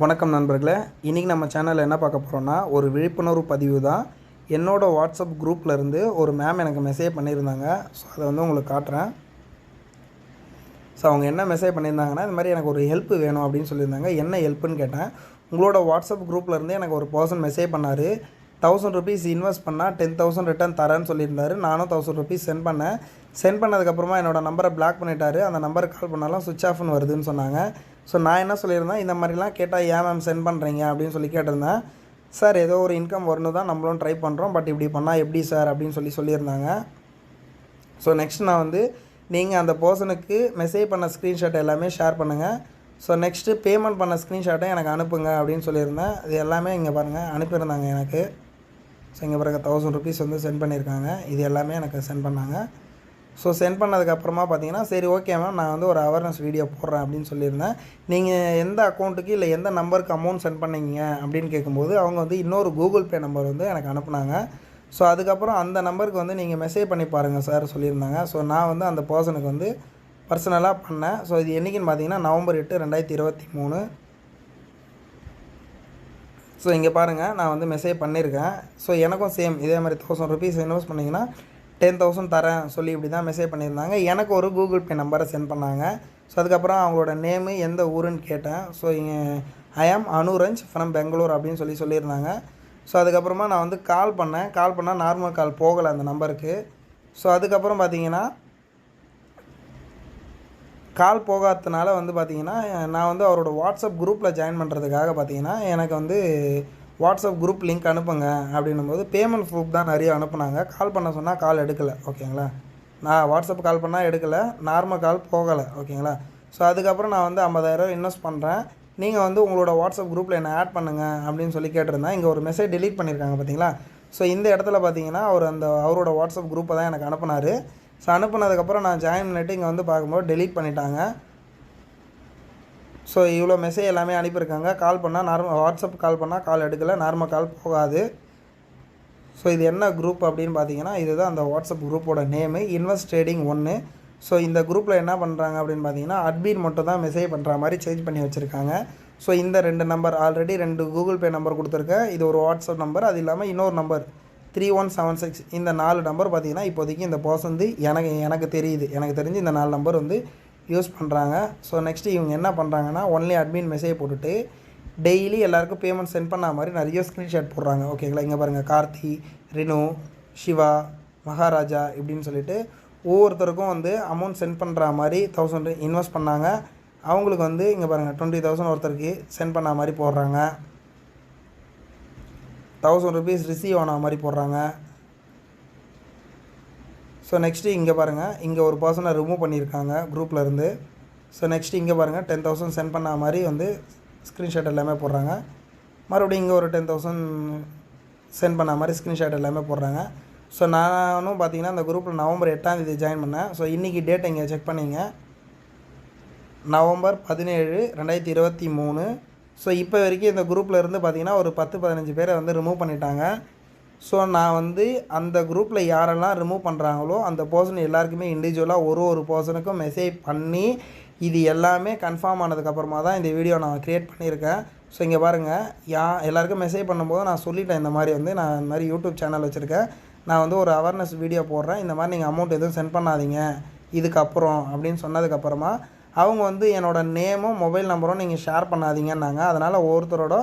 வணக்கம் நண்பர்களே. இன்றைக்கி நம்ம சேனலில் என்ன பார்க்க போகிறோன்னா ஒரு விழிப்புணர்வு பதிவு தான். என்னோடய வாட்ஸ்அப் குரூப்பில் இருந்து ஒரு மேம் எனக்கு மெசேஜ் பண்ணியிருந்தாங்க. ஸோ அதை வந்து உங்களுக்கு காட்டுறேன். ஸோ அவங்க என்ன மெசேஜ் பண்ணியிருந்தாங்கன்னா இந்த மாதிரி எனக்கு ஒரு ஹெல்ப் வேணும் அப்படின்னு சொல்லியிருந்தாங்க. என்ன ஹெல்ப்புன்னு கேட்டேன். உங்களோட வாட்ஸ்அப் குரூப்பில் இருந்து எனக்கு ஒரு பர்சன் மெசேஜ் பண்ணார். தௌசண்ட் ருபீஸ் இன்வெஸ்ட் பண்ணால் டென் தௌசண்ட் ரிட்டர்ன் தரேன்னு சொல்லியிருந்தாரு. நானும் தௌசண்ட் ருபீஸ் சென்ட் பண்ணேன். சென்ட் பண்ணதுக்கப்புறமா என்னோடய நம்பரை பிளாக் பண்ணிட்டாரு. அந்த நம்பருக்கு கால் பண்ணாலும் சுவிச் ஆஃப்னு வருதுன்னு சொன்னாங்க. ஸோ நான் என்ன சொல்லியிருந்தேன்? இந்த மாதிரிலாம் கேட்டால் ஏன் மேம் சென்ட் பண்ணுறீங்க அப்படின்னு சொல்லி கேட்டிருந்தேன். சார் ஏதோ ஒரு இன்கம் வரணும் தான் நம்மளும் ட்ரை பண்ணுறோம் பட் இப்படி பண்ணால் எப்படி சார் அப்படின்னு சொல்லி சொல்லியிருந்தாங்க. ஸோ நெக்ஸ்ட் நான் வந்து நீங்கள் அந்த பர்சனுக்கு மெசேஜ் பண்ண ஸ்க்ரீன்ஷாட் எல்லாமே ஷேர் பண்ணுங்கள் ஸோ நெக்ஸ்ட்டு பேமெண்ட் பண்ண ஸ்க்ரீன்ஷாட்டை எனக்கு அனுப்புங்க அப்படின்னு சொல்லியிருந்தேன். இது எல்லாமே இங்கே பாருங்கள் அனுப்பியிருந்தாங்க எனக்கு. ஸோ இங்கே பாருங்கள் தௌசண்ட் ருபீஸ் வந்து சென்ட் பண்ணியிருக்காங்க. இது எல்லாமே எனக்கு சென்ட் பண்ணாங்க. ஸோ சென்ட் பண்ணதுக்கப்புறமா பார்த்தீங்கன்னா சரி ஓகே மேம் நான் வந்து ஒரு அவேர்னஸ் வீடியோ போடுறேன் அப்படின்னு சொல்லியிருந்தேன். நீங்கள் எந்த அக்கௌண்ட்டுக்கு இல்லை எந்த நம்பருக்கு அமௌண்ட் சென்ட் பண்ணீங்க அப்படின்னு கேட்கும்போது அவங்க வந்து இன்னொரு கூகுள் பே நம்பர் வந்து எனக்கு அனுப்புனாங்க. ஸோ அதுக்கப்புறம் அந்த நம்பருக்கு வந்து நீங்கள் மெசேஜ் பண்ணி பாருங்கள் சார் சொல்லியிருந்தாங்க. ஸோ நான் வந்து அந்த பர்சனுக்கு வந்து பர்சனலாக பண்ணேன். ஸோ இது என்றைக்குன்னு பார்த்தீங்கன்னா நவம்பர் எட்டு ரெண்டாயிரத்தி இருபத்தி மூணு. ஸோ இங்கே பாருங்கள் நான் வந்து மெசேஜ் பண்ணியிருக்கேன். ஸோ எனக்கும் சேம் இதே மாதிரி தௌசண்ட் ருபீஸ் இன்வெஸ்ட் பண்ணிங்கன்னா டென் தௌசண்ட் தரேன் சொல்லி இப்படி தான் மெசேஜ் பண்ணியிருந்தாங்க. எனக்கு ஒரு கூகுள் பே நம்பரை சென்ட் பண்ணாங்க. ஸோ அதுக்கப்புறம் அவங்களோட நேமு எந்த ஊருன்னு கேட்டேன். ஸோ இங்கே ஐ ஆம் அனுரஞ்ச் ஃப்ரம் பெங்களூர் அப்படின்னு சொல்லி சொல்லியிருந்தாங்க. ஸோ அதுக்கப்புறமா நான் வந்து கால் பண்ணேன். கால் பண்ணால் நார்மல் கால் போகலை அந்த நம்பருக்கு ஸோ அதுக்கப்புறம் பார்த்தீங்கன்னா கால் போகாததுனால வந்து பார்த்தீங்கன்னா நான் வந்து அவரோட வாட்ஸ்அப் குரூப்பில் ஜாயின் பண்ணுறதுக்காக பார்த்தீங்கன்னா எனக்கு வந்து வாட்ஸ்அப் குரூப் லிங்க் அனுப்புங்க அப்படின்னும் போது பேமெண்ட் ப்ரூஃப் தான் நிறைய அனுப்புனாங்க. கால் பண்ண சொன்னால் கால் எடுக்கலை ஓகேங்களா நான் வாட்ஸ்அப் கால் பண்ணால் எடுக்கலை நார்மல் கால் போகலை ஓகேங்களா ஸோ அதுக்கப்புறம் நான் வந்து ஐம்பதாயிரம் இன்வெஸ்ட் பண்ணுறேன் நீங்கள் வந்து உங்களோட வாட்ஸ்அப் குரூப்பில் என்னை ஆட் பண்ணுங்கள் அப்படின்னு சொல்லி கேட்டிருந்தேன். இங்கே ஒரு மெசேஜ் டெலீட் பண்ணியிருக்காங்க பார்த்தீங்களா ஸோ இந்த இடத்துல பார்த்தீங்கன்னா அவர் அந்த அவரோட வாட்ஸ்அப் குரூப்பை தான் எனக்கு அனுப்புனார். ஸோ அனுப்புனதுக்கப்புறம் நான் ஜாயின் பண்ணிவிட்டு இங்கே வந்து பார்க்கும்போது டெலீட் பண்ணிட்டாங்க. ஸோ இவ்வளோ மெசேஜ் எல்லாமே அனுப்பியிருக்காங்க. கால் பண்ணால் நார்மல் வாட்ஸ்அப் கால் பண்ணால் கால் எடுக்கலை. நார்மல் கால் போகாது. ஸோ இது என்ன குரூப் அப்படின்னு பார்த்தீங்கன்னா இதுதான் அந்த வாட்ஸ்அப் குரூப்போட நேமு இன்வெஸ்ட் ட்ரேடிங் ஒன்று ஸோ இந்த குரூப்பில் என்ன பண்ணுறாங்க அப்படின்னு பார்த்தீங்கன்னா அட்மின் மட்டும் தான் மெசேஜ் பண்ணுற மாதிரி சேஞ்ச் பண்ணி வச்சுருக்காங்க. ஸோ இந்த ரெண்டு நம்பர் ஆல்ரெடி ரெண்டு கூகுள் பே நம்பர் கொடுத்துருக்கேன் இது ஒரு வாட்ஸ்அப் நம்பர் அது இல்லாமல் இன்னொரு number three one seven six இந்த நாலு நம்பர் பார்த்தீங்கன்னா இப்போதைக்கு இந்த பர்சன் வந்து எனக்கு எனக்கு தெரியுது. எனக்கு தெரிஞ்சு இந்த நாலு நம்பர் வந்து யூஸ் பண்ணுறாங்க ஸோ நெக்ஸ்ட்டு இவங்க என்ன பண்ணுறாங்கன்னா ஒன்லி அட்மின் மெசேஜ் போட்டுட்டு டெய்லி எல்லாருக்கும் பேமெண்ட் சென்ட் பண்ண மாதிரி நிறைய ஸ்க்ரீன்ஷாட் போடுறாங்க. ஓகேங்களா இங்கே பாருங்கள் கார்த்தி ரினு சிவா மகாராஜா இப்படின்னு சொல்லிட்டு ஒவ்வொருத்தருக்கும் வந்து அமௌண்ட் சென்ட் பண்ணுற மாதிரி தௌசண்ட் இன்வெஸ்ட் பண்ணாங்க. அவங்களுக்கு வந்து இங்கே பாருங்கள் டுவெண்ட்டி தௌசண்ட் ஒருத்தருக்கு சென்ட் பண்ண மாதிரி போடுறாங்க. தௌசண்ட் ருபீஸ் ரிசீவ் ஆன மாதிரி போடுறாங்க. ஸோ நெக்ஸ்ட்டு இங்கே பாருங்கள் இங்கே ஒரு பர்சனை ரிமூவ் பண்ணியிருக்காங்க குரூப்பில் இருந்து. ஸோ நெக்ஸ்ட்டு இங்கே பாருங்கள் டென் தௌசண்ட் சென்ட் பண்ண மாதிரி வந்து ஸ்க்ரீன்ஷாட் எல்லாமே போடுறாங்க. மறுபடியும் இங்கே ஒரு டென் தௌசண்ட் சென்ட் பண்ண மாதிரி ஸ்க்ரீன்ஷாட் எல்லாமே போடுறாங்க. ஸோ நானும் பார்த்தீங்கன்னா அந்த குரூப்பில் நவம்பர் எட்டாம் தேதி ஜாயின் பண்ணேன். ஸோ இன்றைக்கி டேட் இங்கே செக் பண்ணிங்க. நவம்பர் பதினேழு ரெண்டாயிரத்தி இருபத்தி மூணு. ஸோ இப்போ வரைக்கும் இந்த குரூப்பில் இருந்து பார்த்தீங்கன்னா ஒரு பத்து பதினஞ்சு பேரை வந்து ரிமூவ் பண்ணிட்டாங்க. ஸோ நான் வந்து அந்த குரூப்பில் யாரெல்லாம் ரிமூவ் பண்ணுறாங்களோ அந்த பர்சன் எல்லாருக்குமே இண்டிவிஜுவலாக ஒரு ஒரு பர்சனுக்கும் மெசேஜ் பண்ணி இது எல்லாமே கன்ஃபார்ம் ஆனதுக்கப்புறமா தான் இந்த வீடியோ நான் க்ரியேட் பண்ணியிருக்கேன். ஸோ இங்கே பாருங்கள் யா எல்லாருக்கும் மெசேஜ் பண்ணும்போது நான் சொல்லிட்டேன் இந்த மாதிரி வந்து நான் இந்த மாதிரி யூடியூப் சேனல் வச்சுருக்கேன். நான் வந்து ஒரு அவேர்னஸ் வீடியோ போடுறேன். இந்த மாதிரி நீங்கள் அமௌண்ட் எதுவும் சென்ட் பண்ணாதீங்க. இதுக்கப்புறம் அப்படின்னு சொன்னதுக்கப்புறமா அவங்க வந்து என்னோடய நேமும் மொபைல் நம்பரும் நீங்கள் ஷேர் பண்ணாதீங்கன்னாங்க. அதனால் ஒவ்வொருத்தரோட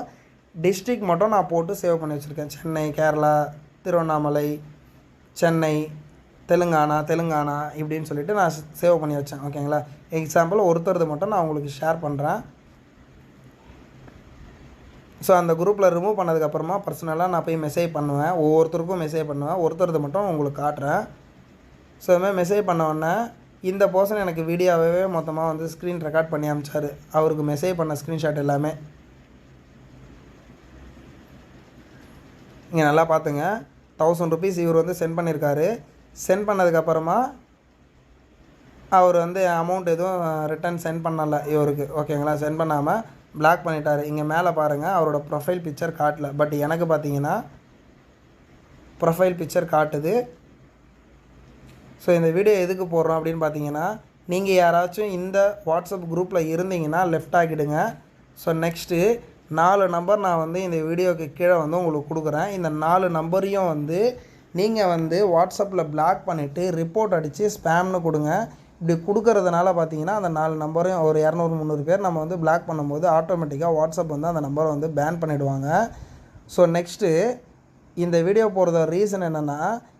டிஸ்ட்ரிக் மட்டும் நான் போட்டு சேவ் பண்ணி வச்சுருக்கேன். சென்னை கேரளா திருவண்ணாமலை சென்னை தெலுங்கானா தெலுங்கானா இப்படின்னு சொல்லிட்டு நான் சேவ் பண்ணி வச்சேன். ஓகேங்களா எக்ஸாம்பிள் ஒருத்தரது மட்டும் நான் உங்களுக்கு ஷேர் பண்ணுறேன் ஸோ அந்த குரூப்பில் ரிமூவ் பண்ணதுக்கப்புறமா பர்சனலாக நான் போய் மெசேஜ் பண்ணுவேன். ஒவ்வொருத்தருக்கும் மெசேஜ் பண்ணுவேன். ஒருத்தரது மட்டும் உங்களுக்கு காட்டுறேன். ஸோ இதுமாதிரி மெசேஜ் பண்ண உடனே இந்த பர்சன் எனக்கு வீடியோவே மொத்தமாக வந்து ஸ்க்ரீன் ரெக்கார்ட் பண்ணி அமிச்சார் அவருக்கு மெசேஜ் பண்ண ஸ்க்ரீன்ஷாட் எல்லாமே. நீங்கள் நல்லா பார்த்துங்க தௌசண்ட் ருபீஸ் இவர் வந்து சென்ட் பண்ணியிருக்காரு சென்ட் பண்ணதுக்கப்புறமா அவர் வந்து அமௌண்ட் எதுவும் ரிட்டர்ன் சென்ட் பண்ணலை இவருக்கு. ஓகேங்களா சென்ட் பண்ணாமல் பிளாக் பண்ணிட்டார். இங்கே மேலே பாருங்கள் அவரோட ப்ரொஃபைல் பிக்சர் காட்டல. பட் எனக்கு பார்த்தீங்கன்னா ப்ரொஃபைல் பிக்சர் காட்டுது. ஸோ இந்த வீடியோ எதுக்கு போடுறோம் அப்படின்னு பார்த்தீங்கன்னா நீங்கள் யாராச்சும் இந்த வாட்ஸ்அப் குரூப்பில் இருந்தீங்கன்னா லெஃப்ட் ஆக்கிடுங்க. ஸோ நெக்ஸ்ட்டு நாலு நம்பர் நான் வந்து இந்த வீடியோக்கு கீழே வந்து உங்களுக்கு கொடுக்குறேன். இந்த நாலு நம்பரையும் வந்து நீங்கள் வந்து வாட்ஸ்அப்பில் பிளாக் பண்ணிவிட்டு ரிப்போர்ட் அடித்து ஸ்பேம்னு கொடுங்க. இப்படி கொடுக்கறதுனால பார்த்தீங்கன்னா அந்த நாலு நம்பரையும் ஒரு இரநூறு முந்நூறு பேர் நம்ம வந்து பிளாக் பண்ணும்போது ஆட்டோமேட்டிக்காக வாட்ஸ்அப் வந்து அந்த நம்பரை வந்து பேன் பண்ணிவிடுவாங்க ஸோ நெக்ஸ்ட்டு இந்த வீடியோ போடுறத ரீசன் என்னென்னா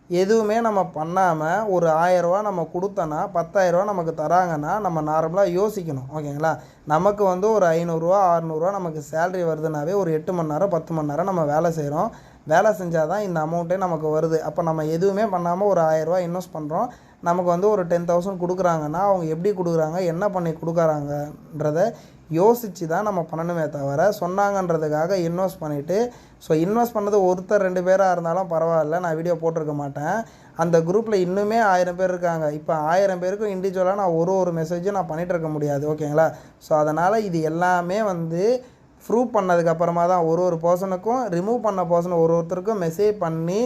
எதுவுமே நம்ம பண்ணாமல் ஒரு ஆயரூவா நம்ம கொடுத்தோன்னா பத்தாயிரரூவா நமக்கு தராங்கன்னா நம்ம நார்மலாக யோசிக்கணும். ஓகேங்களா? நமக்கு வந்து ஒரு ஐநூறுரூவா அறநூறுவா நமக்கு சேல்ரி வருதுனாவே ஒரு எட்டு மணி நேரம் பத்து மணி நேரம் நம்ம வேலை செய்கிறோம் வேலை செஞ்சால் தான் இந்த அமௌண்ட்டே நமக்கு வருது. அப்போ நம்ம எதுவுமே பண்ணாமல் ஒரு ஆயரூவா இன்வெஸ்ட் பண்ணுறோம் நமக்கு வந்து ஒரு டென் தௌசண்ட் கொடுக்குறாங்கன்னா அவங்க எப்படி கொடுக்குறாங்க என்ன பண்ணி கொடுக்குறாங்கன்றத யோசித்து தான் நம்ம பண்ணணுமே தவிர சொன்னாங்கன்றதுக்காக இன்வெஸ்ட் பண்ணிவிட்டு ஸோ இன்வெஸ்ட் பண்ணது ஒருத்தர் ரெண்டு பேராக இருந்தாலும் பரவாயில்ல நான் வீடியோ போட்டிருக்க மாட்டேன். அந்த குரூப்பில் இன்னுமே ஆயிரம் பேர் இருக்காங்க. இப்போ ஆயிரம் பேருக்கும் இண்டிவிஜுவலாக நான் ஒரு ஒரு மெசேஜும் நான் பண்ணிகிட்டு இருக்க முடியாது ஓகேங்களா ஸோ அதனால் இது எல்லாமே வந்து ப்ரூவ் பண்ணதுக்கப்புறமா தான் ஒரு ஒரு பர்சனுக்கும் ரிமூவ் பண்ண பர்சன் ஒரு ஒருத்தருக்கும் மெசேஜ் பண்ணி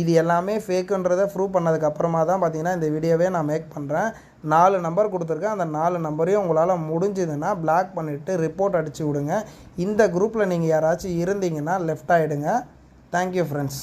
இது எல்லாமே ஃபேக்குன்றதை ப்ரூவ் பண்ணதுக்கப்புறமா தான் பார்த்தீங்கன்னா இந்த வீடியோவே நான் மேக் பண்ணுறேன் நாலு நம்பர் கொடுத்துருக்கேன். அந்த நாலு நம்பரையும் உங்களால் முடிஞ்சதுன்னா பிளாக் பண்ணிவிட்டு ரிப்போர்ட் அடித்து விடுங்க. இந்த குரூப்பில் நீங்கள் யாராச்சும் இருந்தீங்கன்னா லெஃப்ட் ஆகிடுங்க தேங்க்யூ ஃப்ரெண்ட்ஸ்